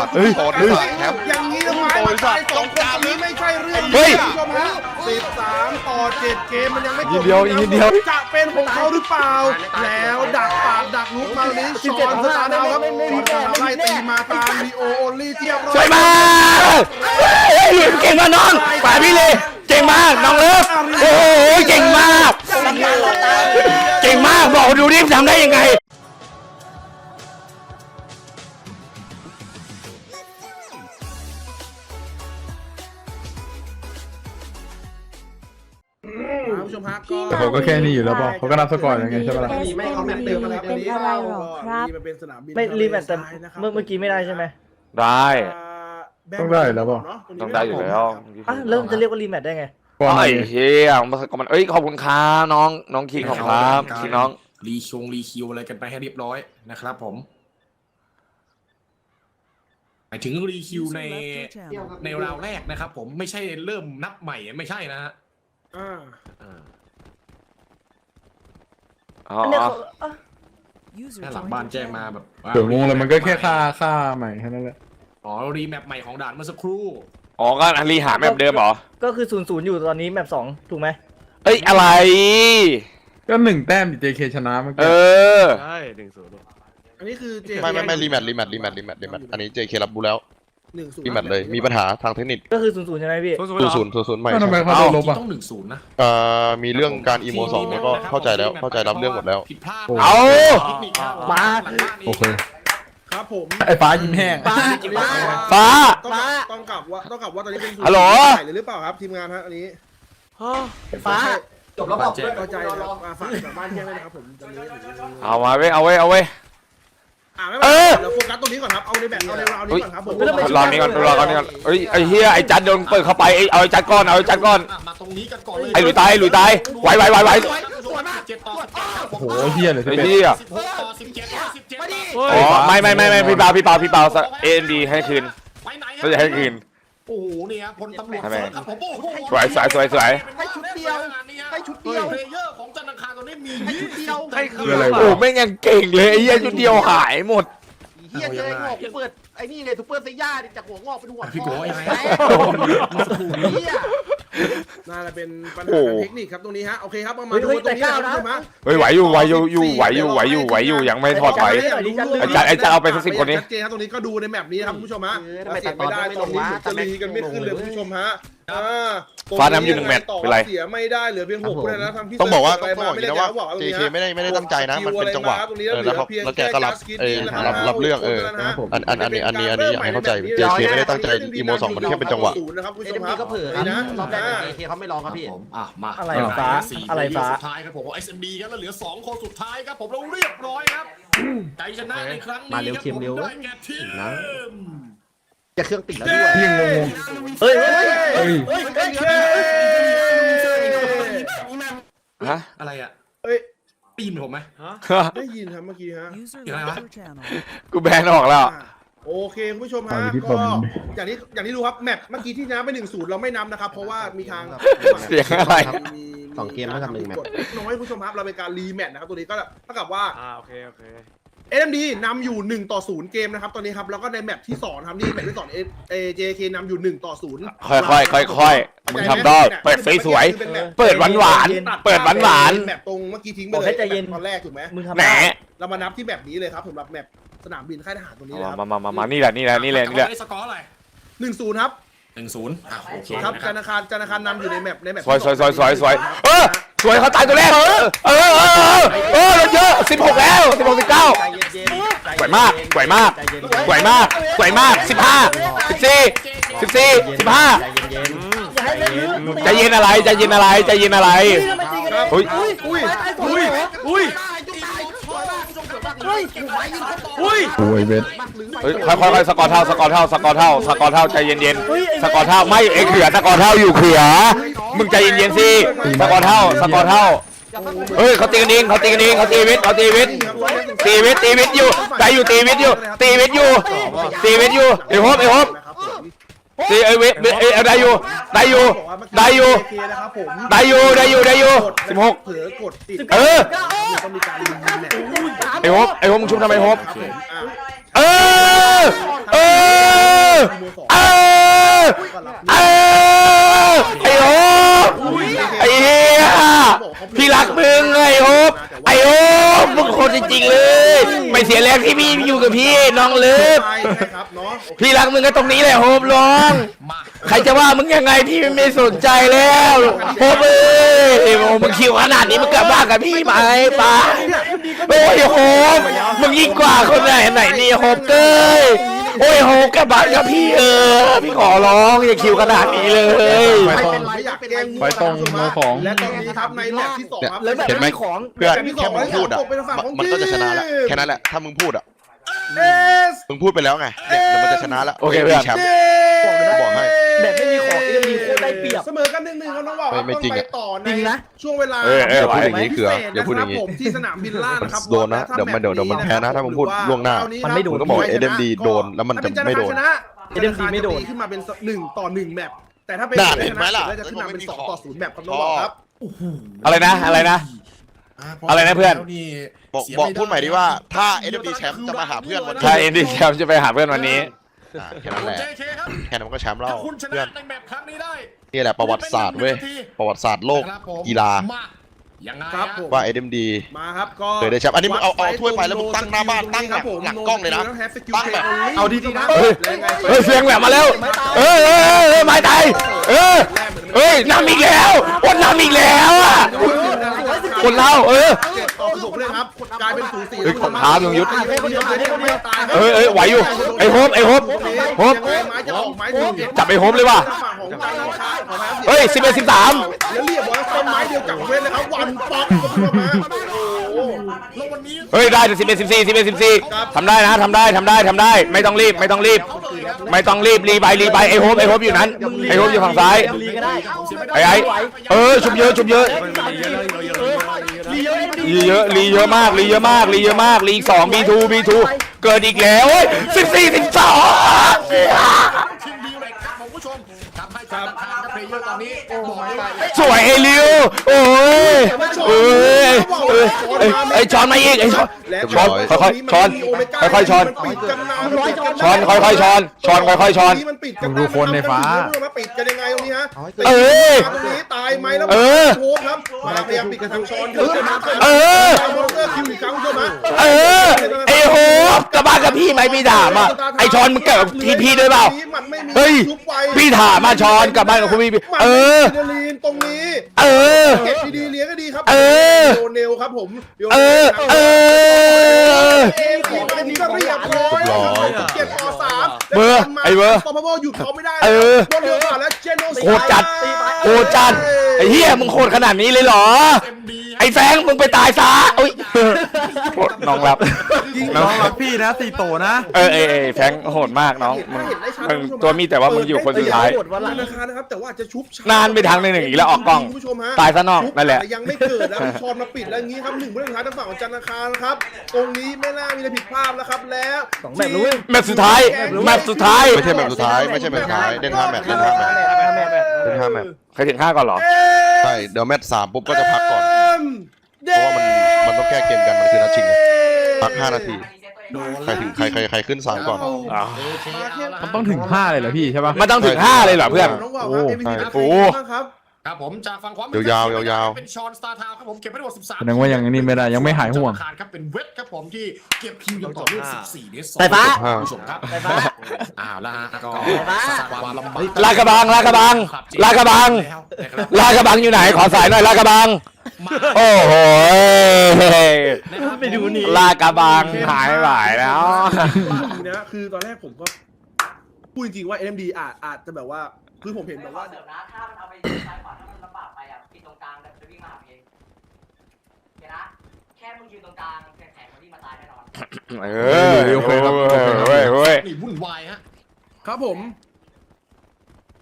สัตว์เฮ้ยโตนเฮ้ยสัตว์แคมป์อย่างนี้ทำไมโอ้มายสัตาตยว์สองคนตรงนี้ไม่ใช่เรื่องเฮ้ยคุณผู้ชมฮะสิบสามต่อเจ็ดเกมมันยังไม่จบนิดเดียวอีกนิดเดียวจะเป็นของเขาหรือเปล่า แล้วดักปากดักลุกมานี้ชอนสตาร์ดาวครับชอนสตาร์ดาวไล่ตีมาตามลีโอโอลี่เทียบร้อยสวยมากเฮ้ยหลุยเก่งมากน้องฝ่ายพี่เลยเก่งมากน้องเลิฟโอ้โหเก่งมาก เก่งมากบอกดูดิทำได้ยังไง คุณผู้ชมฮะก็ เขาก็แค่นี้อยู่แล้วเปล่าเขาก็นับสกอร์อย่างไงใช่ปะล่ะ ไม่เขาแมตช์เติมมาแล้วเป็นอะไรหรอครับนี่มันเป็นสนามบินไม่รีแมตช์แต่ทะเลทรายนะครับเมื่อเมื่อกี้ไม่ได้ใช่ไหมได้อ่าแบต้องได้แล้วเปล่าเนะตรต้องได้อยู่แล้วอะเริ่มจะเรียกว่ารีแมตช์ได้ไงก่อนหน่ไอ้อยเฮียมันก็มันเอ้ยขอบคุณครับน้องน้องคิงของครับคิงน้อง รีชงรีคิวอะไรกันไปให้เรียบร้อยนะครับผมหมายถึงรีคิวในในราวแรกนะครับ ผมไม่ใช่เริ่มนับใหม่ไม่ใช่นะฮะ อ่าอ๋อ อันเนี้ยเขาอะถ้าหลังบ้านแจ้งมาแบบว่าเดี๋ยวงงเลยมันก็แค่ค่าค่าใหม่แค่นั้นแหละ อ๋อรีแมปใหม่ของด่านเมื่อสักครู่ อ๋อก็อันรีหาแบบเดิมเหรอ ก็คือศูนย์ศูนย์อยู่ตอนนี้แมปสองถูกไหมเอ้ยอะไร ก็หนึ่งแต้ม JK ชนะเมื่อเอกี้อ ใช่หนึ่งศูนย์ อันนี้คือเจไม่ไม่ไม่รีแมทรีแมทรีแมทรีแมทรีแมทอันนี้เจเครับบูแล้ว หนึ่งศูนย์รีแมทเลยมีปัญหาทางเทคนิคก็คือศูนย์ศูนย์ใช่ไหมพี่ศูนย์ศูนย์ศูนย์ศูนย์ศูนย์ใหม่ก็ทำไมเขาเอ้าโดนลบอะต้องหนึ่งศูนย์นะเอ่อมีเรื่องการอีโมสองแล้วก็เข้าใจแล้วเข้าใจรับเรื่องหมดแล้วผิดพลาดเอาเทคนิคครับมาหลังบ้นนี่โอเคครับผมไอ้ฟ้ายิ้มแห้งฟ้าฟ้าต้องกลับต้องกลับว่าต้องกลับว่าตอนนี้เป็นศูนย์ฮัลโหลใหม่เลยหรือเปล่าครับทีมงานฮะอันนี้ฟ้าจบแล้วบอกแจ้งเข้าใจครับอ่าฝากฝากบ้านแจ้งด้วยนะครับผมตอนนี้เอามาเว้ยเอาเว้ยเอาเว้ย อ่าไม่เอเป็นไรอเดี๋ยวโฟกัสตรงนี้ก่อนครับ เอาในแบบเอาในราวนี้ก่อนครับผมรอนี้ก่อนรอก่อนนี้ก่อนเอ้ยไอ้เฮียไอ้จัดโดนเปิดเข้าไปไอ้เอาไอ้จัดก้อนเอาไอ้จัดก้อนอะมาตรงนี้กันก่อนเลยไอ้หลุยตายไอ้หลุยตายไหวไหวไหวไหวเจ็ดต่อสิบเจ็ดครับผมโหเฮียเลยไอ้สิบเอ็ดเฮียสิบหกต่อสิบเจ็ดต่อสิบเจ็ดอ๋อไม่ไม่ไม่ไม่พี่เปาพี่เปาพี่เปาเอ็นดีให้คืนไปไหนไม่ได้ให้คืน โอ้โหเนี่ยพลตำรวจทำไมเฟิร์สครับผมโอ้โหสวยสวยสวยสวย ให้ชุดเดียวให้ชุดเดียวเพลเยอร์ของจันทร์อังคารตอนนี้มีให้ชุดเดียวให้คืคืออะไรโอ้วะไม่งยังเก่งเลยไอ้เหี้ยชุดเดียวหายหมด เฮียเจอไอ้งอกกูเปิดไอ้นี่เลยซูเปอร์เซย่าดิจากหัวงอกเป็นหัวพี่โก้ยังไงเฮีย น่าจะเป็นปัญโอ้หาทางเทคนิคครับตรงนี้ฮะโอเคครับมามาเฮ้ยดูเฮ้ยตรงนี้นะแต่คุณก้าวนะผู้ชมฮะ เฮ้ยไหวอยู่ไหวอยู่อยู่ไหวอยู่ไหวอยู่ไหวอยู่ยังไม่ถอดไหวไอ้จัดไอ้จัดเอาไปสัก10คนนี้ ชัดเจนครับตรงนี้ก็ดูในแมปนี้ครับคุณผู้ชมฮะเออทำไมเสียไม่ได้ตัดตต่ออนไม่นี้ลงวะจะรีกันไม่ขึ้นเลยคุณผู้ชมฮะอ่า ฟ้านำอยู่หนึ่งแมตช์ต่อเป็นไรเสียไม่ได้เหลือเพียงหกคนนะทำที่ต้องบอกว่าเซิต้องร์ฟบอกอย่างนี้นะว่า JK ไม่ได้ไม่ได้ตั้งใจนะ มันเป็นจังหวะตรงนี้เออแล้วเขาเหลือเพียงแล้วแกก็รับค่ just เออ skin รับรับเรื่องเออนะครับผมอันอันอันนี้อันนี้อันนี้อยากให้เข้าใจ JK ไม่ได้ตั้งใจอีโมสองมันแค่เป็นจังหวะศูนย์นะครับคุณเอ็ผู้ชมมดีครับก็เผลอครับนะรอบแรกเอเคเขาไม่ลองครับพี่ผมอะมาอะไรฟ้าสี่อะไรฟ้าสุดท้ายครับผม SMD ครับแล้วเหลือ2คนสุดท้ายครับผมเราเรียบร้อยครับใจชนะในครั้งนี้มาเร็วครับเค็มเร็วผได้แก่ทีม จะเครื่องติดแล้วด้วยพี่ยังงงเฮ้ยเฮ้ยๆเฮ้ยฮะอะไรอะเอ้ยปีนผมไหมได้ยินครับเมื่อกี้ฮะยังไงวะกูแบนออกแล้วโอเคคุณผู้ชมอ่าฮะอยู่ที่ผก็มอย่างที่อย่างที่รู้ครับแมปเมื่อกี้ที่น้ำไปหนึ่งศูนย์เราไม่นับนะครับ เพราะว่ามีทางเสียงอะไรมีสองเกมแล้วกับหนึ่งแมตช์กดน้อยคุณผู้ชมครับเราเป็นการรีแมตช์นะครับตัวนี้ก็เท่ากับว่าอ่าโอเคโอเค AMD นำอยู่1ต่อ0เกมนะครับตอนนี้ครับแล้วก็ในแมปที่2ครับนี่แมปที่2 A JK นำอยู่1ต่อ0ค่อยค่อยค่อยค่อยๆมึงทำได้เปิดสวยๆเปิดหวานหวานๆเปิดหวานหวานแมปตรงเมื่อกี้ทิ้งไปบอกเลให้ยใจเย็นตอนแรกถูกไหมมึงทำๆแหนได้เรามานับที่แบบนี้เลยครับสำหรับแมปสนามบินค่ายทหารตรงนี้นะครับมามามามานี่แหละนี่แหละนี่แหละนี่แหละได้สกอร์อะไรหนึ่งศูนย์ครับหนึ่งศูนย์อะโอเคครับนะธนาคารธนาคารนำอยู่ในแมปในแมปสวยสวยสวยสวยสวยเออ สวยเขาตายตัวแรกเออเออ เออ เออ เออเยอะสิบหกแล้วสิบหกสิบเก้าใจเย็นๆสวยมากสวยมากใจเย็นสวยมากสวยมากสิบห้าสิบสี่สิบสี่สิบห้าใจเย็นใจเย็นอะไรใจเย็นอะไรใจเย็นอะไรครับเฮ้ยอุ้ยอุ้ยอุ้ยอุ้ยเฮ้ยหูไม้ยิงเขาต่ออุ้ยโอ้ยเวทเฮ้ยค่อยๆค่อยๆสกอร์เท่าสกอร์เท่าสกอร์เท่าสกอร์เท่าใจเย็นๆสกอร์เท่าไม่เอ็กเขือสกอร์เท่าอยู่เขือมึงใจเย็นๆสิสกอร์เท่าสกอร์เท่าเฮ้ยเขาตีกันเองเขาตีกันเองเขาตีวิทย์เขาตีวิทย์ตีวิทย์ตีวิทย์อยู่ใจอยู่ตีวิทย์อยู่ตีวิทย์อยู่ตีวิทย์อยู่ไอ้ฮบไอ้ฮบนะครับผม ตีไอเวฟเอไอได้อยู่ไดอยู่ไดอยู่ไดอยู่ไดอยู่ไดอยู่สิบหกเผลอกดติดเออต้องมีการลุ้นไอโฮปไอโฮปมึงชุบทำไมโฮปเออเออเออเออไอโฮปไอเฮียพี่รักมึงไอโฮ คตรจริงๆเลย ไม่เสียแรงที่พี่อยู่กับพี่น้องเลิฟ ใช่ครับเนาะพี่รักมึงก็ตรงนี้แหละโฮบลองมาใครจะว่ามึงยังไงพี่ไม่สนใจแล้วโฮบเอ้ยโอ้มึงคิวขนาดนี้มึงกลับบ้านกับพี่ไหมไปโอ้ยโฮบมึงยิ่งกว่าคนไหนไหนนี่โฮบเก้ย โอ้ยโฮบกลับบ้านกับพี่เออ พี่ขอร้องอย่าคิวขนาดนี้เลย ไม่เป็นไรอยากแกล้งไปตรงโมสองและตอนนี้ครับในแมตช์ที่สองครับแล้วแบบเห็นไหม ของเพื่อนแต่มีแค่มึงพูดอะตกเป็นฝั่งของมันก็จะชนะแล้วทีมแค่นั้นแหละ ถ้ามึงพูดอะ เอสมึงพูดไปแล้วไงเนี่ยเดี๋ยวมันจะชนะแล้วโอเคเพื่อน แชมป์เจบอกให้แบบไม่มีของเอ็มดีโคตรได้เปรียบ เสมอกันหนึ่งหนึ่งครับน้องบอกไม่ไม่จริงอะต่อในจริงนะ ช่วงเวลาเออเอออย่าพูดอย่างนี้เกลืออย่าพูดอย่างนี้นี้ผมที่สนามบินล่าดนะครับโดนนะเดี๋ยวมันเดี๋ยวเดี๋ยวมันแพ้นะถ้ามึงพูดล่วงหน้า มันไม่โดน มึงก็บอกว่า SMD โดนแล้วมันจะไม่โดนชนะ SMD ไม่โดน ขึ้นมาเป็นหนึ่งต่อหนึ่งแมปแต่ถ้าเป็นน่าเห็นไหมล่ะ แล้วจะขึ้นมาเป็นสองต่อศูนย์แมปครับน้องบอกครับ อะไรนะอะไรนะ อะไรนะเพื่อน บอกบอกพูดใหม่ดิว่าถ้า SMD แชมป์จะมาหาเพื่อนวันนี้ถ้าเอ็นดีแชมป์จะไปหาเพื่อนวันนี้อ่าแค่นั้นแหละเจเคครับแค่นั้นมันก็แชมป์แล้วถ้าคุณชเพื่อนะนในแมปครั้งนี้ได้นี่แหละประวัติศาสตร์เว้ยประวัติศาสตร์โลกครับผมกีฬามา ยังไงครับฮะผมว่า SMD มาครับก็เคยได้แชมป์อันนี้มึงเอาเอาถ้วยไปแล้วมึงตั้งหน้าบ้านตั้งแบบหลังกล้องเลยนะตั้งแบบเอาดีๆนะเฮ้ยเฮ้ยเสียงแหลมมาแล้วเออเออเออเออไม้ตายเออเอ้ยนำอีกแล้วอดนำอีกแล้วอะคนเล่าเออเจ็ดต่อสิบหกเลยครับกลายเป็นสูสีเฮ้ยของท้าลุงยุทธเอเอ้ยเอ้ยไหวอยู่ไอ้โฮปไอ้โฮปโฮปไม้จะออกไม้ถูกจับไอ้โฮปเลยว่ะของการของชาติของแพ้เฮ้ยสิบเอ็ดสิบสาม แล้วเรียบร้อยต้นไม้เดียวกับเว้นเลยครับวันป๊อกก็เข้ามาโอ้โหแล้ววันนี้เฮ้ยได้สิบเอ็ดสิบสี่สิบเอ็ดสิบสี่ทำได้นะทำได้ทำได้ทำได้ ไม่ต้องรีบไม่ต้องรีบ ไม่ต้องรีบรีไปรีไปไอ้โฮปไอ้โฮปอยู่นั้นไอ้โฮปอยู่ฝั่งซ้ายลีก็ได้ไอ้ไอ้เออชุบเยอะชุบเยอะลีเยอะลีเยอะลีเยอะมากลีเยอะมากลีเยอะมากลีสองบีทูบีทูเกิดอีกแล้วสิบสี่สิบสองทีมดีเลยครับ ผมผู้ชมทำให้การทางกับเพลเยอร์ตอนนี้บอกไปสวยไอ้ลิวโอ้ยเอ้ยเอ้ยเอ้ยไอ้ช้อนมาอีกไอ้ช้อนช้อนค่อยๆช้อนค่อยๆช้อนช้อนค่อยๆช้อนช้อนค่อยๆช้อน มันปิดกันดูคนในฟ้ามาปิดกันยังไงตรงนี้ฮะเออตรงนี้ตายไหมแล้วเออโค้งครับมาพยายามปิดกันทางช้อนครับเออตามมอเตอร์คิวอีกครั้งคุณผู้ชมฮะเออไอ้โหกลับบ้านกับ พี่ไหมพี่ถามอะไอ้ช้อนมึงเกิดกับพี่พี่ด้วยเปล่า มันไม่มีเฮ้ยชุบไว้พี่ถามมาช้อนกลับบ้านกับคุณพี่พี่มันเอไม่มีออะดรีนาลีนตรงนี้เออ เก็บดีๆเลี้ยงก็ดีครับเออโดเนลครับผมเออ เออ เกมของอันนี้ก็เรียบร้อยเรียบร้อยเก็บต่อสามเบอร์ไอ้เบอร์ปอมโบหยุดเขาไม่ได้เออบอลเรือผ่านแล้วเจโนโคตรจัด โคตรจัดไอ้เหี้ยมึงโคตรขนาดนี้เลยเหรอเอ็มดีไอ้แฟงมึงไปตายซะอุ้ยโคตรน้องรับ น้องรักพี่นะสี่โตนะเออเออเออแฟงโหดมากน้องมึงมึงตัวมีแต่ว่ามึงอยู่คนสุดท้าย เปิวันราคานะครับแต่ว่าอาจจะชุบช้นานไปทางหนึ่งอีกแล้วออกกล้อง คุณผู้ชมฮะ ตายซะนอกนั่นแหละชุบยังไม่เกิดแล้วชอนมาปิดแล้วอย่างงี้ครับหนึ่งผู้เล่นสุดท้ายทางฝั่งของจันทร์อังคารนะครับ ตรงนี้ไม่น่ามีอะไรผิดพลาดแล้วครับแล้วสองแบบรู้แมตช์สุดท้ายแมตช์สุดท้าย ไม่ใช่แมตช์สุดท้ายไม่ใช่แมตช์สุดท้ายเล่นห้าแมตช์เล่นห้าแมตช์เล่นห้าแมตช์เคยถึงห้าก่อนเหรอ ใช่เดี๋ยวแมตช์สามปุ๊บก็จะพักก่อนเดเพราะว่ามันมันต้องแก้เกมกันมันคือนัดชิงไงพักห้านาที ใครถึงใครใครใครขึ้นสามก่อนอ๋อมันต้องถึงห้าเลยเหรอพี่ใช่ปะมันต้องถึงห้าเลยเหรอเพื่อน น้องว่าวโอ้ครับ MVP ใช่โอ้บ้างครับครับผมจากฝั่งความยาวๆยาวๆ เป็นชอนสตาร์ทาวครับผมเก็บไปทั้งหมด13แสดงว่ายังนี่ไม่ได้ยังไม่หายห่วงธนาคารครับเป็นเวทครับผมที่เก็บคิวอย่างต่อเนื่อง14เดสไฟฟ้าคุณผู้ชมครับไฟฟ้าอ้าวแล้วฮะก็ไฟฟ้า สร้างความลำบากลาดกระบังลาดกระบังลาดกระบังแล้วนะครับลาดกระบังอยู่ไหนขอสายหน่อยลาดกระบังมา โอ้โหนะครับไปดูนี่ลาดกระบังหายไปแล้ว จริงนะคือตอนแรกผมก็พูดจริงๆว่า NMD อาจอาจจะแบบว่าคือผมเห็นแบบว่าเดี๋ยวนะ ถ้ามันเอาไปซ้ายขวาถ้ามันลำบากไปอะปิดตรงกลางแบบจะวิ่งมาหาเองเดี๋ยวนะ แค่มึงยืนตรงกลางแข็งๆมันวิ่งมาตายแน่นอนเออโอเคครับเว้ยเว้ยนี่วุ่นวายฮะครับผม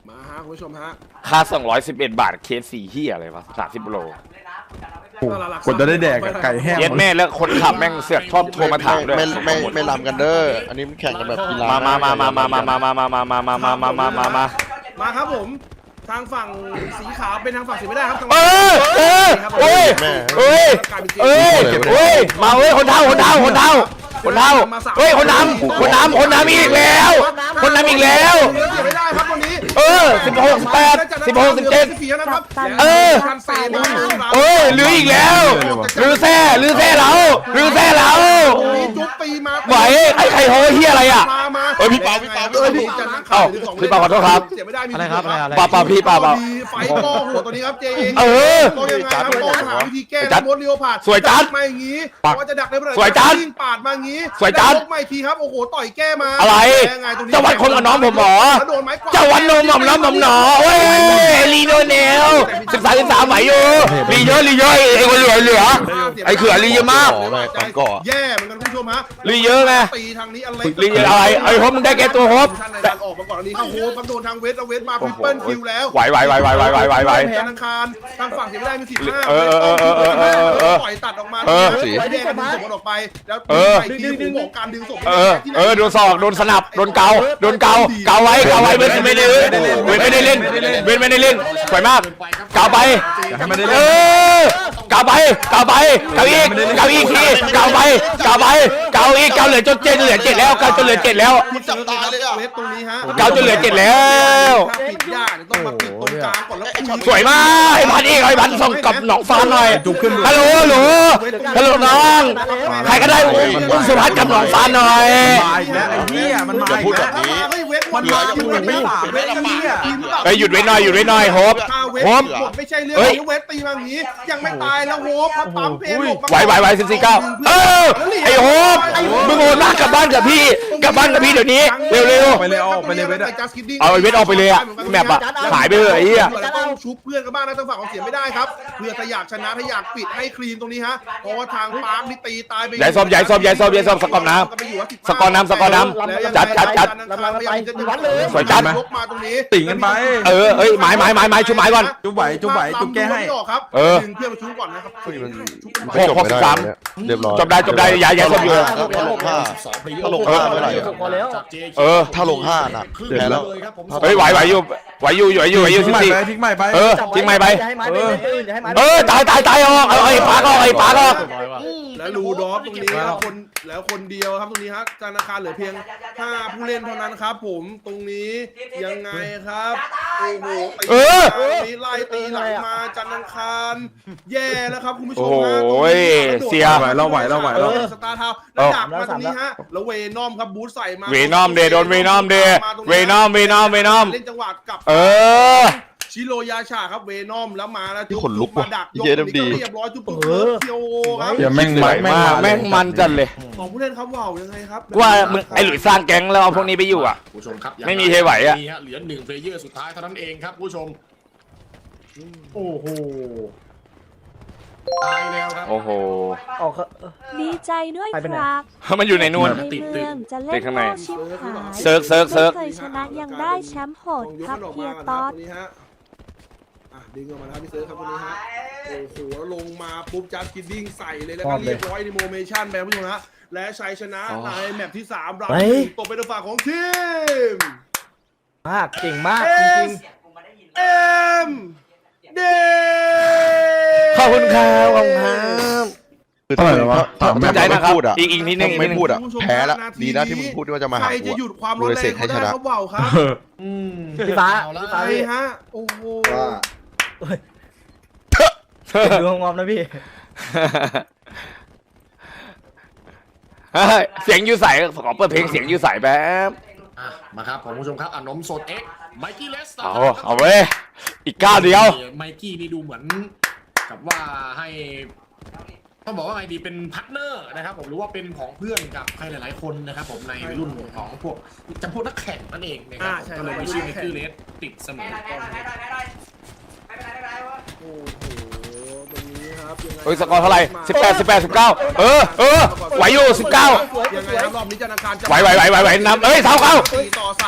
มาฮะคุณผู้ชมฮะ ค่า211 บาทเคสสี่เฮียอะไรวะ30โล เลยน โอ้อนโหกดจะได้แดกอะไก่แห้งเย็ดแม่แล้วคนขับแม่งเสือกชอบโทรมาถามด้วยไม่ไม่ไม่ไม่ลำกันเด้อ อันนี้มันแข่งกันแบบกีฬามามามามามามามามามามามามามามามามามาครับผม ทางฝั่งสีขาวเป็นทางฝั่งสีไม่ได้ครับทางเออเออเอ้ยเอ้ยเอ้ยเอ้ยมาเว้ยคนเท่าคนเท่าคนเท่าคนเท่าเฮ้ยคนนำคนนำคนนำอีกแล้ว คนนำอีกแล้ว เสียไม่ได้ครับวันนี้ เออสิบหกสิบแปดสิบหกสิบเจ็ดเออ โอ้ยลืออีกแล้วลือแซ่ลือแซ่เราลือแซ่เรา จุ๊บปีมาไหวไอ้ใครโหเฮียอะไรอะมามา เอ้ยพี่เปาพี่เปาพี่เปา เอ้าพี่เปาขอโทษครับเสียไม่ได้มีอะไรครับอะไรอะไร เปล่าเปล่าพี่เปล่าเปล่ามีไฟก็โหดตัวนี้ครับเจเองเออต้องยังไงครับต้องหาวิธีแก้จัดมดเลียวผ่านสวยจัดมาอย่างงี้ปักว่าจะดักได้เมื่อไหร่สวยจัดวิ่งปาดมาอย่างงี้สวยจัดแล้กมาอีกทีครับโอ้โหต่อยแก้มาอะไรยังไงตรงนี้จะวัดคนกับน้องผมเหรอ แล้วโดนไม้กวาดจะวันนมหม่อมน้ำหม่อมหนอเว้ยลีโดเนลสิบสามสิบสามไหวอยู่ลีเยอะลีเยอะไอ้คนเหลือเหลือ ไอ้เขื่อนลีเยอะมากแย่เหมือนกันคุณผู้ชมฮะลีเยอะไง ตีทางนี้อะไรลีเยอะอะไรไอ้โฮปมึงได้แก่ตัวโฮปท่านในการออกมาก่อนอันนี้ครับโฮปครับโดนทางเวทแล้วเวทมาทริปเปิลคิวแล้วไหวไหวไหวไหวไหวไหวไหวไหวธนาคารทางฝั่งเสียไม่ได้มีสิบห้าเออเออเออเออเออเออปล่อยตัดออกมาเออสีแดงดึงศพมันออกไปแล้วเออไปที่ผมบอกการดึงศพเออเออโดนศอกโดนสนับโดนเกาโดนเกาเกาไว้เกาไว้เว้นไม่ได้เว้นเว้นไม่ได้เล่นเว้นไม่ได้เล่นสวยมากเกาไปอยากให้มันได้เอเล่นอเกาไปเกาไปเกาอีกเกาอีกทีเกาไปเกาไปเกาอีกเกาเหลือจนเจ็ดเหลือเจ็ดแล้วเกาจนเหลือเจ็ดแล้วคุณจับตาเลยอะเวทตรงนี้ฮะเกาจนเหลือเจ็ดแล้ว ถ้าปิดยากเนี่ยต้องมาปิดตรงกลางก่อนแล้วคุสวยมากไอ้พันเอกไอ้พันส่งกับหนองฟ้าหน่อยจุกขึ้นฮัลโหลฮัลโหลฮัลโหลน้องใครก็ได้อุ้มอุ้มสุภัสกับหนองฟ้าหน่อย มาอีกแล้วไอ้เหี้ยมันมาอีกแล้วเฮ้ยเวทมันมาอยู่มันไม่ปากเวทนี่อะเฮ้ยหยุดไว้หน่อยหยุดไว้หน่อยโฮป ถ้าเวทโฮปหมดไม่ใช่เรื่องเฮ้ยนี้เวทตีมาอย่างนี้ ยังไม่ตายแล้วโฮปมาปั๊มเพลงหลบมาไหวไหวไหวสิบสี่เก้าเออไอ้โฮปมึงโอนมากกลับบ้านกับพี่กลับบ้านกับพี่เดี๋ยวนี้เร็วเร็ว ไปเลยเอาไปเลยเวทอะๆเอาไอ้เวทออกไปเลยอะแมปอะหายไปเลยไอ้เหี้ยแล้วต้องชุบเพื่อนกันบ้างนะทางฝั่งของเสียไม่ได้ครับเพื่อถ้าอยากชนะถ้าอยากปิดให้คลีนตรงนี้ฮะเพราะว่าทางปาร์คนี่ตีตายไปใหญ่ส้มใหญ่ส้มใหญ่ส้มใหญ่ส้มสกอร์น้ำสกอร์น้ำสกอร์น้ำจัดจัดจัดสวยจัดยกมาตรงนี้ ติ่งกันไป เออเอ้ยหมายหมายหมายหมายชุบหมายก่อน จุ๊บไหวจุ๊บไหวจุ๊บแก้ให้ไม่ออกครับเออดึงเพื่อนมาชุบก่อนนะครับเฮ้ยมันชุบกันไปหกหกสิบสามเรียบร้อยจบได้จบได้อย่าอย่าส้มอยู่ถ้าลงห้าถ้าลงห้าเมื่อไหร่อะพอแล้วเออถ้าลงห้าน่ะแพ้แล้วเฮ้ยไหวไหวอยู่ไหวอยู่ไหวอยู่ไหวอยู่ทิ้สิงบใหม่สี่ไปทิ้งใหม่ไปเออทิ้งไม้ไปอย่าให้ไม้ไปเล่นปืนอย่าให้ไม้เออตายตายตายออกเอาไอ้ปากออกไอ้ปากออกแล้วรูดอฟตรงนี้ครับคนแล้วคนเดียวครับตรงนี้ฮะธนาคารเหลือเพียง5ผู้เล่นเท่านั้นครับ ผมตรงนี้ยังไงครับโอ้โหตีเออตรงนี้ไล่ตีหลังมาจันทร์อังคารแย่แล้วครับคุณผู้ชมฮะโอ้ยเสียไหวเราไหวเราไหวเราสตาร์ทาวน์แล้วดักมาตรงนี้ฮะแล้วเวนอมครับบูทใส่มาเวนอมเดโดนเวนอมเดเวนอมเวนอมเวนอม เล่นจังหวะกลับเออ ชิโรยาชาครับเวนอมแล้วมาแล้วนี่ขนลุกว่ะมาดักยกเหี้ยนี่ดีก็เรียบร้อยจุ๊บปุ๊บเคียวครับเดี๋ยวแม่งสวยมากแม่งมันจัดเลยของผู้เล่นครับว้าวยังไงครับว่ามึงไอ้หลุยสร้างแก๊งแล้วเอาพวกนี้ไปอยู่อะ ผู้ชมครับไม่มีใครไหวอะ นี่ฮเหลือหนึ่งเพลเยอร์สุดท้ายเท่านั้นเองครับผู้ชม โอ้โห ตายแล้วครับ โอ้โห ออกเถอะดีใจด้วยไปคไปไหน รับมันอยู่ในนู่นในเมืองจะเล่ตินดข้างในโง่ชิบหายเซิร์กเซิร์กเซิร์ก ไม่เคยชนะยังได้แชมป์โหดครับของเฮียกตมาอก่ดนนะครับตรงนี้ฮะอะดึงออกมาแล้วครับพี่เซิร์ฟครับตรงนี้ฮะ โอ้โหแล้วลงมาปุ๊บจัดกิดดิ้งใส่เลยแล้วก็เรียบร้อยดิโมเมชั่นแบบผู้ชมฮะและชัยชนะในแมปที่3เราตกเป็นฝั่งของทีมมากเก่งมากจริงเอ็ม เดขอบคุณครับขอบคุณครับ คือถ้าเท่าไหร่วะถ้าสามแมถ้าตช์ใจไม่นะครับพูดอะอีกอีกนิดนึงถ้าอีกนิไม่ดนึงพูดอะแพ้ละดีนะที่มึงพูดว่าจะมาหาใครกูจะอะหยุดความโดร้อนยแรเสงกให้เขาชได้นะครับว่าวครับอืมพี่ฟ้าเอละพี่ฟ้าใครพี่ฮะ โอ้โหดูงอมๆนะพี่เฮ้ยเสียงยูใสขอเปิดเพลงเสียงยูใสแป๊บ อะมาครับผมผู้ชมครับอะนมสดเอ็ก ไมกี้เลสเอาเอาเว้ยอีกก้าวเดียว ไมกี้นี่ดูเหมือนกับว่าให้ต้องบอกว่าไงดีเป็นพาร์ทเนอร์นะครับผมหรือว่าเป็นของเพื่อนกับใครหลาย ๆ คนนะครับผมในรุ่นของพวกจำพวกนักแข่งนั่นเองนะครับก็เลยมีชื่อไมกี้เลสติดเสมอโอ้โหตรงนี้ครับยังไงเฮ้ยสกอร์เท่าไหร่สิบแปดสิบแปดสิบเก้าเออเออไหวอยู่สิบเก้ายังไงครับรอบนี้จันทร์อังคารจะไหวไหวไหวไหวไหวนำเอ้ยเท้าเข้า สี่ต่อส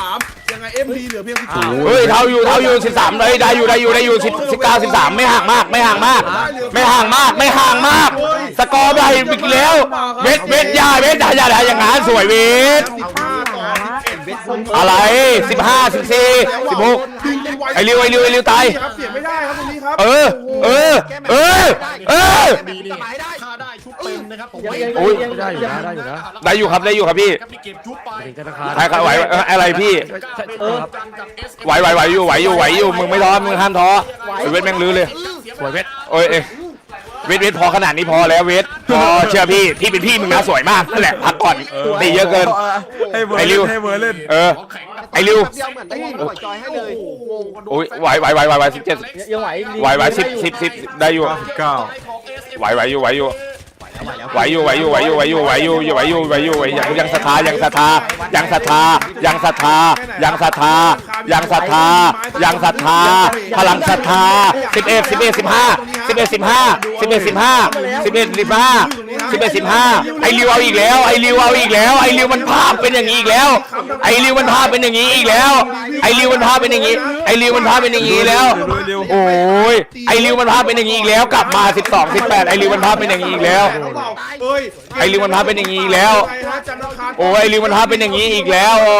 าม ยังไงเอ็มดีเหลือเพียงสิบสามเฮ้ยเท้าอยู่เท้าอยู่สิบสามเลยได้อยู่ได้อยู่ได้อยู่สิบสิบเก้าสิบสามไม่ห่างมากไม่ห่างมาก ไม่ห่างมากไม่ห่างมาก สกอร์ได้อีกแล้วเวทเวทยาเวทยาอย่าอย่าอย่างนั้นสวยเวทสิบห้าต่อสิบเอ็ดเวทอะไรสิบห้าสิบสี่สิบหกไอ้ริวไอ้ริวไอ้ริวตายครับเสียไม่ได้ครับตรงนี้ครับเออเออเออเออดีนี่ฆ่าได้ชุบ เป็นนะครับผมยังยังอุ๊ยยังได้อยู่นะได้อยู่นะได้อยู่ครับได้อยู่ครับพี่ครับพี่เก็บจุ๊บไปใครใครไหวเอออะไรพี่ เออ ไหวไหวไหวอยู่ไหวอยู่ไหวอยู่มึงไม่ท้อมึงห้ามท้อไอ้เวทแม่งลื้อเลยสวยเวทโอ้ยเอ้ยเวทเวทพอขนาดนี้พอแล้วเวทพอเชื่อพี่พี่เป็นพี่มึงนะสวยมากนั่นแหละพักก่อนตีเยอะเกิน ให้เวอร์ไอ้ริเล่ว นให้เวอร์เล่นเออของแข็งกับไอ้ริวเดียวเหมือนได้ยินปล่อยจอยให้เลยโอ้ยไหวไหวไหวไหวไหวสิบเจ็ดยังไหวไหวไหวสิบสิบสิบได้อยู่ เก้าไหวไหวอยู่ไหวอยู่ ไหวอยู่ไหวอยู่ไหวอยู่ไหวอยู่ไหวอยู่อย่าไหวอยู่ไหวอยู่ไหวอยังยังศรัทธายังศรัทธายังศรัทธายังศรัทธายังศรัทธายังศรัทธายังศรัทธาพลังศรัทธาสิบเอ็ดสิบเอ็ดสิบห้าสิบเอ็สิบห้าสิบเอ็สิบห้าสิบเอ็สิบห้า สิบเอ็ดสิบห้าไอริวเอาอีกแล้วไอริวเอาอีกแล้ว ไอริวมันภาพเป็นอย่างนี้อีกแล้ว ไอริวมันภาพเป็นอย่างนี้อีกแล้ว ไอริวมันภาพเป็นอย่างนี้ ไอริวมันภาพเป็นอย่างนี้แล้ว โอ้ยไอริวมันภาพเป็นอย่างนี้อีกแล้ว กลับมา12 18ไอริวมันภาพเป็นอย่างนี้อีกแล้ว ไอริวมันภาพเป็นอย่างนี้อีกแล้ว โอ้ยไอริวมันภาพเป็นอย่างนี้อีกแล้วโอ้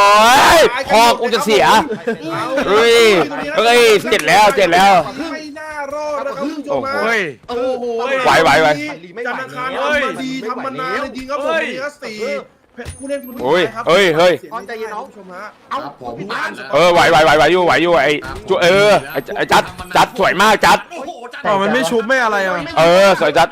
ยคอกูจะเสียเฮ้ยเฮ้ยเจ็ดแล้วเจ็ดแล้วไม่น่ารอดนะครับ คุณผู้ชมฮะโอ้ยโอ้โหไหวไหวไหวจันทร์อังคารทำมาดีทำมานานเลยจริงครับผมนี่ก็สี่ผู้เล่นคนสุดโอ้ยท้ายครับเฮ้ยเฮ้ยสีงใจเย็นน้อง ผู้ชมฮะครับผมเออไหวไหวไหวไหวอยู่ไหวอยู่ไอจุเออไอไอจัดจัดสวยมากจัด โอ้โหจัดอ๋อมันไม่ชุบไม่อะไรอะเออสวยจัด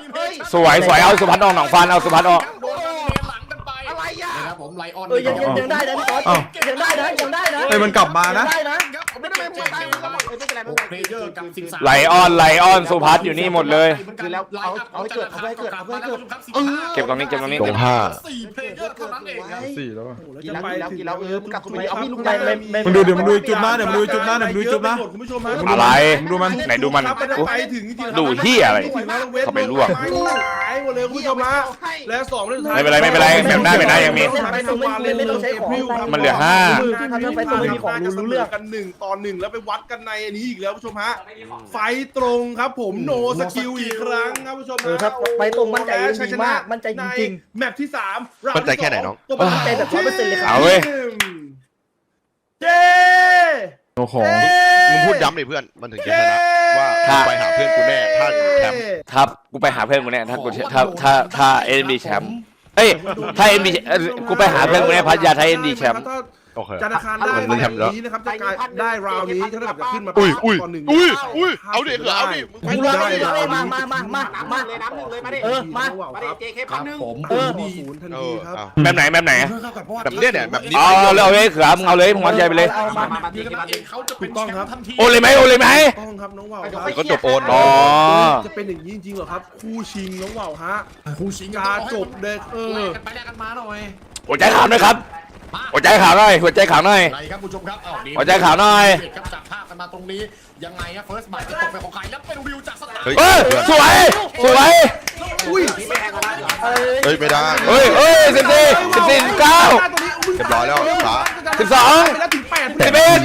สวยสวยเอาสุพัฒน์ออกหนองฟันเอาสุพัฒน์ออก โดนเลียหลังกันไปอะไรอะนะครับผมไลออนเออยังยังยังได้นะพี่ก๊อตยังได้นะยังได้นะเฮ้ยมันกลับมานะได้นะ ครับผม ไม่ได้เป็นตายมันก็หมดไม่เป็นไรไม่เป็นไรเพลเยอร์กับสิบสามไลออนไลออนสุพัฒน์อยู่นี่หมดเลย คือแล้วเอาเอาให้เกิดเอาให้เกิดเอาให้เกิดเก็บตรงนี้เก็บตรงนี้ตรงห้าสี่เพลเยอร์เท่านั้นเองครับสี่แล้วอะกินแล้วกินแล้วกินแล้วเออมึงกลับคุณไปเอามีดลูกไม่ได้ไม่ไม่มึงดูเดี๋ยวมึงดูจุดนะเดี๋ยวมึงดูจุดนะเดี๋ยวมึงดูจุดนะคุณผู้ชมฮะอะไรมึงดูมันไหนดูมันครับอุ๊ยไปถึงจริงๆดูเหี้ยอะไรเข้าไปร่วงหายหมดเลยคุณผู้ชมฮะและสองเล่นสุดท้ายไม่เป็นไรไม่เป็นไรแบบหน้าแบบหน้ายังมีมันเหลือห้าถ้าถ้าไฟตรงไม่มีของรู้รู้เรื่องกันหนึ่งต่อหนึ่งแล้วไปวัดกันในอันนี้อีกแล้วผู้ชมฮะ ไฟตรงครับผมโนสกิลอีกครั้งครับผู้ชมฮะเออครับไฟตรงมั่นใจดีมากมั่นใจจริงๆแมปที่สามมั่นใจแค่ไหนน้องตัวมั่นใจแบบ100%เลยครับเอาเว้ยเย้โอ้ของมึงพูดย้ำเลยเพื่อนมันถึงจะชนะว่าค่ะไปหาเพื่อนกูแน่ถ้าแชมป์ครับกูไปหาเพื่อนกูแน่ถ้ากูถ้าถ้าถ้าเอ็มดีแชมป์เอ้ยถ้าเอ็มดีกูไปหาเพื่อนกูแน่พัทยาไทยเอ็มดีแชมป์ถ้า โอเคจันทร์อังคารได้มันแชมป์แล้วนี้นะครับจะกลายได้ราวนี้เท่ากับจะขึ้นมาอุ้ยอุ้ยต่อหนึ่งอุ้ยอุ้ยเอาดิเออเอาดิมึงๆไปมึงได้เลยได้เลยมามามามามาเลยน้ำหนึ่งเลยมาดิเออมามาดิเจเคคพัรันบหนึ่งผมเออดีศูนย์ทันเอทีอครับเอาแบบไหนแบบไหนแบบเนี้ยเนี่ยแบบนี้อ๋อเอาเลยเขือมึงเอาเลยมึงวัดใจไปเลยเอามามามาเจดีเคกันพันหเอนึ่งงเขาจะเป็นแชมป์ทันทีโอเลยไหมโอเลยไหมต้องครับน้องว่าวครับเดี๋ยวก็จบโอนอ๋อจะเป็นอย่างนี้จริงๆเหรอครับ คู่ชิงน้องว่าวฮะคู่ชิงการจบเด็กเอแลอกกันไปแลกกันมาหน่อยหัวใจขาวหน่อยครับมา หัวใจขาวหน่อยหัวใจขาวหน่อยไรครับผู้ชมครับเอาดีหัวใจขาวหน่อย ครับจับภาพกันมาตรงนี้ยังไงครับเฟิร์สบัตจะตกเป็นของใครแล้วเป็นวิวจากสตาร์เฮ้ยเอ้ยสวยสวยอุ้ยเฮ้ยไม่ได้เฮ้ยเฮ้ยสิบสี่สิบสี่สิบเก้าเรียบร้อยแล้วฟ้าสิบสองไปแล้วถึงแปดสิบเอ็ด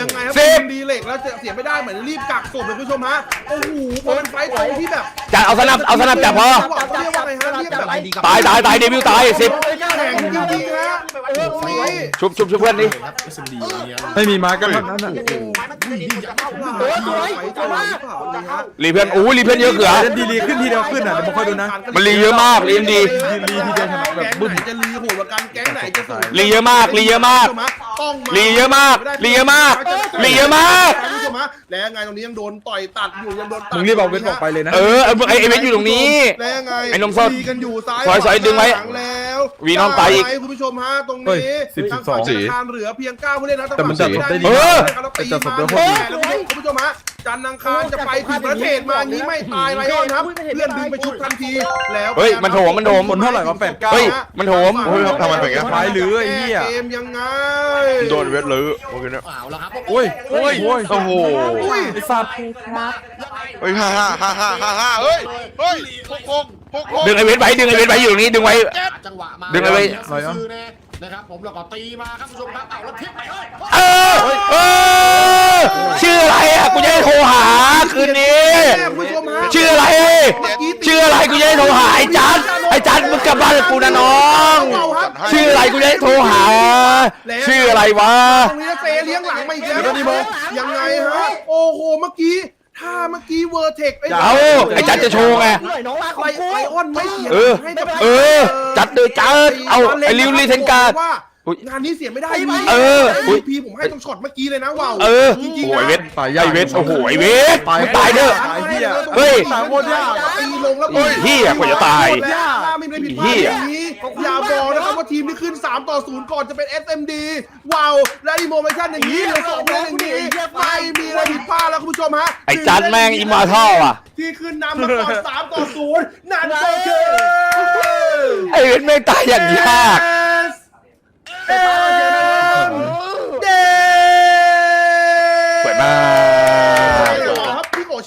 ยังไงครับสิบ ดีเหล็กแล้วเสียไม่ได้เหมือนรีบกักศพเลยคุณผู้ชมฮะโอ้โหพอเป็นไฟต์ตรงที่แบบจัดเอาสนับเอาสนับจับพอเขาเรียกว่าอะไรฮะเรียกแบบตายตายตายเดบิวต์ตายสิบแข็งจริงๆฮะเออตรงนี้ชุบชุบชุบเพื่อนดิครับ SMD เนี่ยไม่มีมากันเท่านั้นน่ะโอ้ยสวยสวยมากฮะรีเพื่อนอู้รีเพื่อนเยอะเขือ เล่นดีลีขึ้นทีเดียวขึ้นอะเดี๋ยวมาค่อยดูนะ มันรีเยอะมากรีมันดียืนรีทีเดียวชนะแบบบึ้ม แก๊งไหนจะรีโหดกว่ากันแก๊งไหนจะสูงรีเยอะมากรีเยอะมาก ต้องมารีเยอะมากรีเยอะมากรีเยอะมากคุณผู้ชมฮะแล้วยังไงตรงนี้ยังโดนต่อยตัดอยู่ยังโดนตัดมึงรีบเอาเว้นออกไปเลยนะ เออไอไอเวนอยู่ตรงนี้ แล้วยังไงไอ้นมสดดีกันอยู่ซ้ายซอยซอยดึงไว้หลัแล้ววีน้องตายอีกไหมคุณผู้ชมฮะตรงเฮ้นี้ยสิบทางสองฝ่ายธนาคารเหลือเพียงเก้าผู้เล่นนะแต่มันจัดศพได้ดีเออ แต่จัดศพได้โคตรดี แล้วคุณผู้ชมฮะ จันทร์อังคารจะไปถึงประเทศมานี้ไม่ตายไรออนครับ เพื่อนดึงไปชุบทันทีแล้วเฮ้ยมันโถมมันโถมคนเท่าไหร่วะแปดเก้าเฮ้ยมันโถมเฮ้ยทำไมเป็นอย่างเงี้ยไฟหรือไอ้เหี้ยเกมยังไงโดนเวทเลยโอเคเนี่ยเอาละครับโอ้ยโอ้ยโอ้ยโอ้โหไอ้สัตว์โอเคครับเฮ้ยฮ่าฮ่าฮ่าฮ่าฮ่าฮ่าเฮ้ยเฮ้ยพกพกพกพกดึงไอเวนไว้ดึงไอเวนไว้อยู่ตรงนี้ดึงไว้จังหวะมาดึงเอาไว้ซื้อแน่นะครับผมแล้วก็ตีมาครับผู้ชมครับเอาแล้วทิ้งไปเฮ้ยเออเออชื่ออะไรอะกูจะได้โทรหาคืนนี้คุณผู้ชมฮะชื่ออะไร ชื่ออะไรกูจะได้โทรหาไอ้จัดไอ้จัดมึงกลับบ้านกับกูนะน้อง ชื่ออะไรกูจะได้โทรหา ชื่ออะไรวะ ตรงนี้เซเลี้ยงหลังมาอีกแล้วยังไงฮะ โอ้โห เมื่อกี้ ถ้าเมื่อกี้เวอร์เทคเอาไอ้จัดจะโชว์ไงหน่อยน้องรักขอไลงกูไลออนไม่เสียเออ ให้กับเออ จัดเลยจัด เอาไอ้ลิวลีเทนการ์ดว่า อุ๊ยงานนี้เสียไม่ได้เอออุ๊ย พีผมให้ตรงช็อตเมื่อกี้เลยนะว้าวเออจริงโอ้ๆยเวนะทไอ้เวทโอ้โหไอ้เวทมึงตายเถอะ ตายเหี้ยเฮ้ยตายโคตรยากตีลงแล้วไอ้เหี้ยกว่าจะตายยากไม่ได้ผิดพลาดไอ้เหี้ยอย่างนี้อย่าบอกนะครับว่าทีมที่ขึ้น 3 ต่อ 0 ก่อนจะเป็น SMD ว้าวและอีโมเมชั่นอย่างนี้เลยสองเล่นอย่างนี้ไม่มีอะไรผิดพลาดแล้วคุณผู้ชมฮะ ไอ้จัดแม่งอิมมอร์ทัลอะ ที่ขึ้นนำมาก่อน 3 ต่อ 0 นั่นก็คือไอ้เวทแม่งตายอย่างยาก เ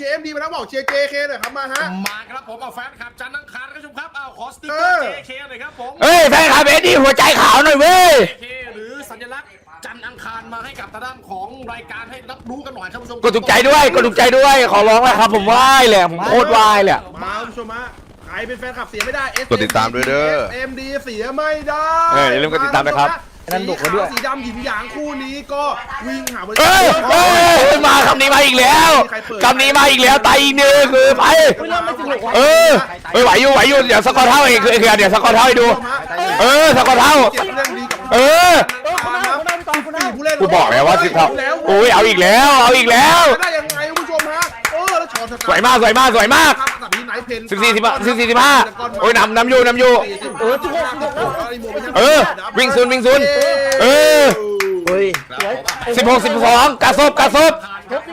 เชียร์เอ็มดีมาแล้วบอกเชียร์เจเคหน่อยครับมาฮะ มาครับผมเอาแฟนคลับจันทร์อังคารครับผู้ชมครับเอาขอสติ๊กเอเกออร์ JK หน่อยครับผมเฮ้ยแฟนคลับเอ็ดดี้หัวใจขาวหน่อยเว้ย JK หรือสัญลักษณ์จันทร์อังคารมาให้กับทางด้านของรายการให้รับรู้กันหน่อยครับผู้ชมกดถูกใจด้วยกดถูกใจด้วยขอร้องเลยครับผมไหว้เลยผมโคตรไหว้เลยอะมาคุณผู้ชมฮะใครเป็นแฟนคลับเสียไม่ได้ กดติดตามด้วยเด้อ SMD เสียไม่ได้เอออย่าลืมกดติดตามนะครับ นั่นดุกมาด้วยสีดำหยินหยางคู่นี้ก็วิ่งหาบริเอ้ยเอ้ยมาคำนี้มาอีกแล้วคำนี้มาอีกแล้วตายอีกหนึ่งคือไปเฮ้ยเริ่มไม่สนุกว่ะเออเฮ้ยไหวอยู่ไหวอยู่เดี๋ยวสกอร์เท่าเองคือคือเดี๋ยวสกอร์เท่าให้ดู เออสกอร์เท่าเก็บเรื่องดีกับเออเออคนหน้าคนหน้าพี่ตองคนหน้าผู้เล่นกูบอกแล้วว่าสิบเท่าแล้วโอ้ยเอาอีกแล้วเอาอีกแล้วได้ยังไงคุณผู้ชมฮะเออแล้วช็อตสวยมากสวยมากสวยมากครับแบบนี้ ไหนเพนสิบสี่สิบห้าสิบสี่สิบห้าโอ้ยนำนำอยู่นำอยู่เออจุกหกจุกหกแล้วเออวิ่งศูนย์วิ่งศูนย์เออเฮ้ยสวยสิบหกสิบสองกระซบกระซบยก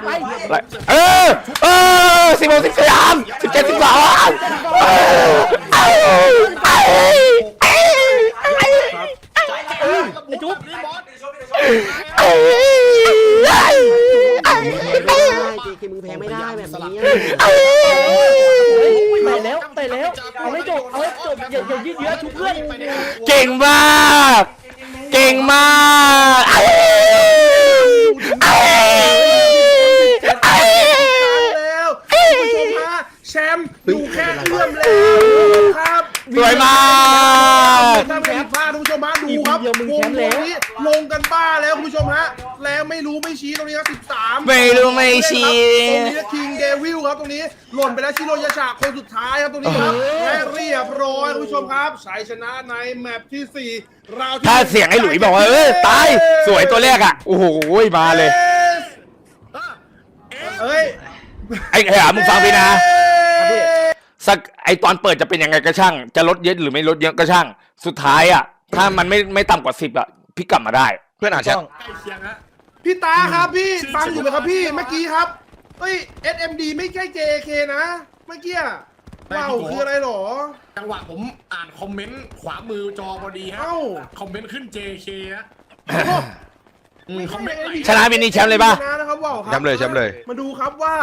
ไปเออเออสิบหกสิบสามสิบเจ็ดสิบสองเออเออเออเออไอ้จุ๊บ นี่บอสเออ JK มึงแพ้ไม่ได้แบบนี้ไปแล้วไปแล้ว เอาให้จบ เอาให้จบ อย่าอย่ายืดเยื้อชุบเพื่อนเก่งมาก เก่งมากเออเออเออแล้วคุณผู้ชมฮะแชมป์อยู่แค่เอื้อมแล้วครับ สวยมาก ถ้าไม่ผิดพลาดคุณผู้ชมฮะดูครับวงนี้ลงกันบ้าแล้วคุณผู้ชมฮะแล้วไม่รู้ไม่ชี้ตรงนี้ครับ13ไม่รู้ไม่ชี้ตรงนี้คิงเดวิลครับตรงนี้หล่นไปแล้วชิโรยาชาคนสุดท้ายครับตรงนี้ครับและเรียบร้อยคุณผู้ชมครับชัยชนะในแมปที่4ราวที่ถ้าเสียงไอ้หลุยบอกว่าเออตายสวยตัวแรกอะโอ้โหมาเลยเอ้ยไอ้หามึงฟังพี่นะ สักไอตอนเปิดจะเป็นยังไงก็ช่าง จะลดเยอะหรือไม่ลดเยอะก็ช่าง สุดท้ายอะ ถ้ามันไม่ไม่ต่ำกว่าสิบอะพี่กลับมาได้ เพื่อนอ่านแชทต้องใกล้เคียงฮะ พี่ตาครับพี่ฟังอยู่ไหมครับพี่เมื่อกี้ครับเฮ้ย SMD ไม่ใช่ JK นะ เมื่อกี้ว้าวคืออะไรหรอ จังหวะผมอ่านคอมเมนต์ขวามือจอพอดีฮะเอ้า คอมเมนต์ขึ้น JK ฮะอืมไม่คอมใช่เมนต์ไหน SMD ชนะมินิแชมป์เลยปะชนะนะครับว้าวครับแชมป์เลยแชมป์เลย มาดูครับว่า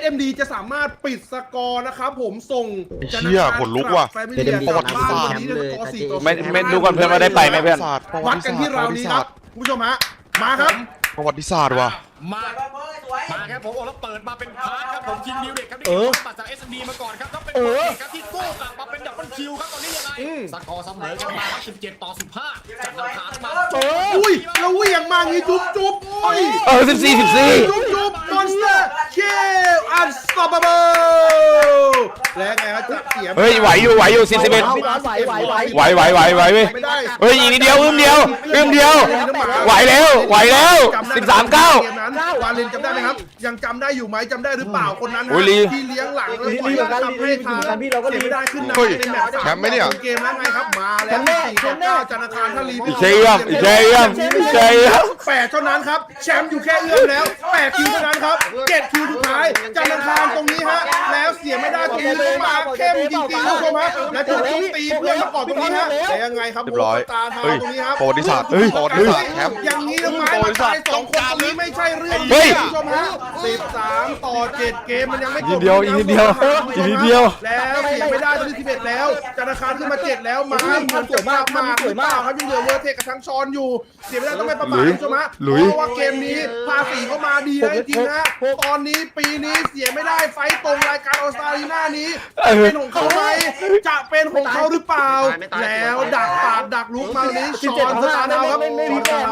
SMD จะสามารถปิดสกอร์นะครับผมส่งเชี่ยขนลุกว่ะแฟมิเลียกลับบ้านวันนี้ด้วยสกอร์4ต่อ0ไม่ไม่ดูก่อนเพื่อนว่าได้ไปไหมเพื่อน วัดกันที่เราวนี้ครับคุณผู้ชมฮะมาครับ ประวัติศาสตร์ว่ะ มาเบอร์สวย มาครับผมโอ้แล้วเปิดมาเป็นพาร์ทครับผมคิงดิวเด็กครับนี่เออปัดจาก SMD มาก่อนครับแล้วเป็นเออครับที่โก้กลับมาเป็นดับเบิลคิวครับตอนนี้ยังไงอืมสกอร์เสมอกันมาครับ17ต่อ15จากนักขามาเอออุ้ยแล้วเหวี่ยงมาอย่างงี้จุ๊บจุ๊บอุ้ยเออสิบสี่สิบสี่จุ๊บจุ๊บมอนสเตอร์เคลอันสต็อปเปอร์และไงครับจะเสียเฮ้ยไหวอยู่ไหวอยู่สิบสิบเอ็ดพี่ตอนไหวไหวไหวไหวไหวไหวไหวเว้ยไม่ได้เฮ้ยอีกนิดเดียวอึ้มเดียวอึ้มเดียวไหวแล้วไหวแล้วสิบสามเก้าเกมนั้นวาเลนจำได้ไหมครับยังจำได้อยู่ไหมจำได้หรือเปล่าคนนั้นฮะโอ้ยลีที่เลี้ยงหลังแล้วลีปล่อยลีเหมือนกันทำให้ลีเหมือนกันพี่เราก็ลีสียไม่ได้ขึ้นเฮ้ยนำในแมตช์สามแชมป์ไหมเนี่ย เกมแล้วไงครับมาแล้วแชมป์แน่สี่ต่อเก้าจันทร์อังคารถ้าลีอีกแค่เอื้อมอีกแค่เอื้อมอีกแค่เอื้อมแปดเท่านั้นครับแชมป์อยู่แค่เอื้อมแล้วแปดคิวเท่านั้นครับเจ็ดคิวสุดท้ายจันทร์อังคารตรงนี้ฮะแล้วเสียไม่ได้ตรงนี้ต้องมาเข้มจริงๆคุณผู้ชมฮะและถูกโจมตีเพื่อนมาก่อนตรงนี้ฮะแต่ยังไงครับเรียบร้อยตาเท้าเฮ้ยตรงนี้ครับประวัติศาสตร์เฮ้ยประวัติศาสตร์แชมป์ อย่างนี้ทำไมมาตายสองคนตรงนี้ไม่ใช่เรื่องเฮ้ย คุณผู้ชมฮะสิบสามต่อเจ็ดเกมมันยังไม่จบอีกนิดเดียวอีกนิดเดียวอีกนิดเดียว แล้วเสียไม่ได้ตอนที่สิบเอ็ดแล้วจันทร์อังคารขึ้นมาเจ็ดแล้วมาเหมือนจบมากมาหรือเปล่าครับยังเหลือเวอร์เทคกับทั้งชอนอยู่ เสียไม่ได้ต้องไปประมาทคุณผู้ชมฮะหลุย เพราะว่าเกมนี้ภาษีเข้ามาดีนะจริงๆนะตอนนี้ปีนี้เสียไม่ได้ไฟต์ตรงรายการออสตาลีน่านี้ จะเป็นของเขาไหมจะเป็นของเขาหรือเปล่า แล้วดักปาดดักลุกมาตรงนี้ชอนสตาร์ทเอาครับชอนสตาร์ทเอาไล่ตี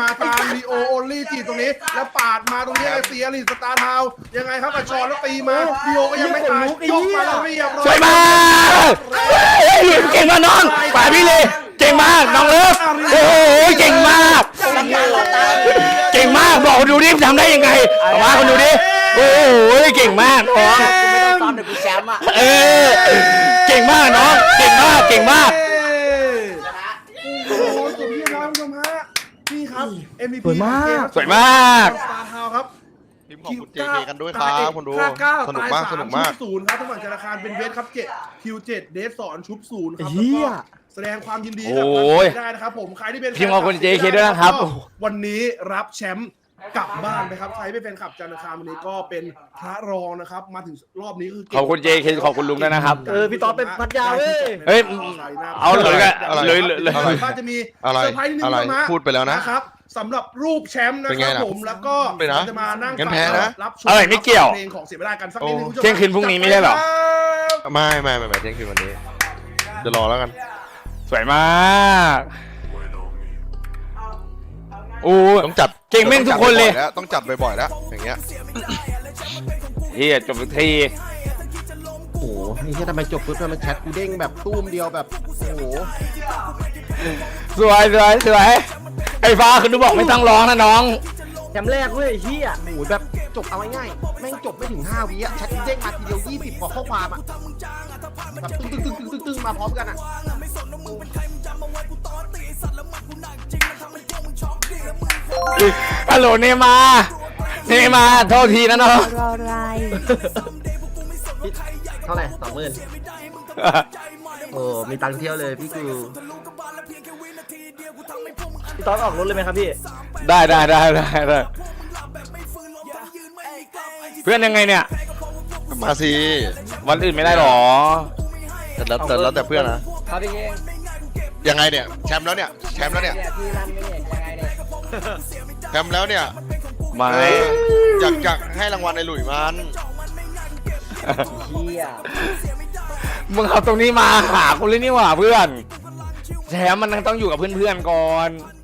มาตามลีโอโอลี่จีตรงนี้ แล้วปาดมาตรงนี้ไอเสียลีสตาร์ทเอายังไงครับกับชอนแล้วตีมาลีโอก็ยังไม่ตายยกมาแล้วเรียบร้อยสวยมากเฮ้ยเก่งมากน้องฝ่ายพี่เลย เก่งมากน้องเลิฟโอ้โหเก่งมาก เก่งมากบอกคนดูดิทำได้ยังไงเอามาคนดูดิโอ้โหเก่งมากน้องกูไม่ต้องซ้อมเดี๋ยวกูแชมป์อะเออเก่งมากน้องเก่งมากเก่งมาก ชนะ โอ้โหจบที่ร้อยคุณผู้ชมฮะนี่ ครับ MVP สวยมาก สวยมาก สตาร์ทาวครับทีมของคุณ JK กันด้วยครับคุณดูห้าเก้าสนุกมากตยสนุกมากชุบศูนย์ครับทั้งฝั่งธนาคารเป็นเวทครับเจ็ดคิวเจ็ดเดสสอนชุบศูนย์ครับเหี้ยแล้วก็แสดงความยินดีโอ้ยกับได้นะครับผม ใครที่เป็นพิมพ์ขอบคุณ JK ด้วยนะครับก็วันนี้รับแชมป์ กลับบ้านนะครับใครไม่เป็นขับจันทร์อังคารวันนี้ก็เป็นพระรองนะครับ มาถึงรอบนี้คือเก่งขอบคุณ JK ขอบคุณลุงด้วยนะครับเออพี่ต๊อบเป็นพัทยาเว้ย เฮ้ยเอาเลยกันอะไรเลยเลยเลยอะไรก็จะมีอะไรเซอร์ไพรส์นิดนึงอะไรคุณผู้ชมฮพูดไปแล้วนะนะ ครับสำหรับรูปแชมป์นะเป็นคไงรับล่ะผมแล้วก็ไปนะจะมานั่งงั้นแพ้นะ รับชมอะไรไม่เกี่ยวเพลงของเสียไม่ได้กันสักนิดนึงคุณผู้ชมเที่ยงคืนพรุ่งนี้ไม่ใช่เหรอ ไม่ไม่ไม่ไม่เที่ยงคืนวันนี้เดี๋ยวรอแล้วกัน สวยมาก โอ้ยต้องจัด เก่งแม่งทุกคนเลยต้องจัดบ่อยๆแล้วต้องจัดบ่อยๆแล้วอย่างเงี้ยเฮียจบทุกทีโอ้โหนี่แค่ทำไมจบปุ๊บทำไมแชทกูเด้งแบบตุ้มเดียวแบบโอ้โหสวยสวยสวยไอ้ฟ้าคุณดูบอกไม่ต้องร้องนะน้องแชมป์แรกเว้ยเฮียโอ้โหแบบจบเอาง่ายๆแม่งจบไม่ถึง5วิอะแชทกูเด้งมาทีเดียว20กว่าข้อความอะแบบตึ้งตึ้งตึ้งตึ้งตึ้งตึ้งมาพร้อมกันอะ ฮัลโหลเนมา เนมาโทษทีนะน้องรอไรเท่าไหร่สองหมื่นโอ้มีตังค์เที่ยวเลยพี่กูพี่ต๊อบออกรถเลยไหมครับพี่ ได้ได้ได้ได้ได้เพื่อนยังไงเนี่ย มาสิวันอื่นไม่ได้หรอ แต่แล้วแต่แล้วแต่เพื่อนนะครับพี่เองยังไงเนี่ย แชมป์แล้วเนี่ย แชมป์แล้วเนี่ย พี่รันไม่เนี่ยยังไงเนี่ย แชมป์แล้วเนี่ยไม่เอออยากอยากให้รางวัลในหลุยมันเฮียมึงเอาตรงนี้มาหากูเลยนี่หว่าเพื่อนแชมป์มันต้องอยู่กับเพื่อนๆก่อนเ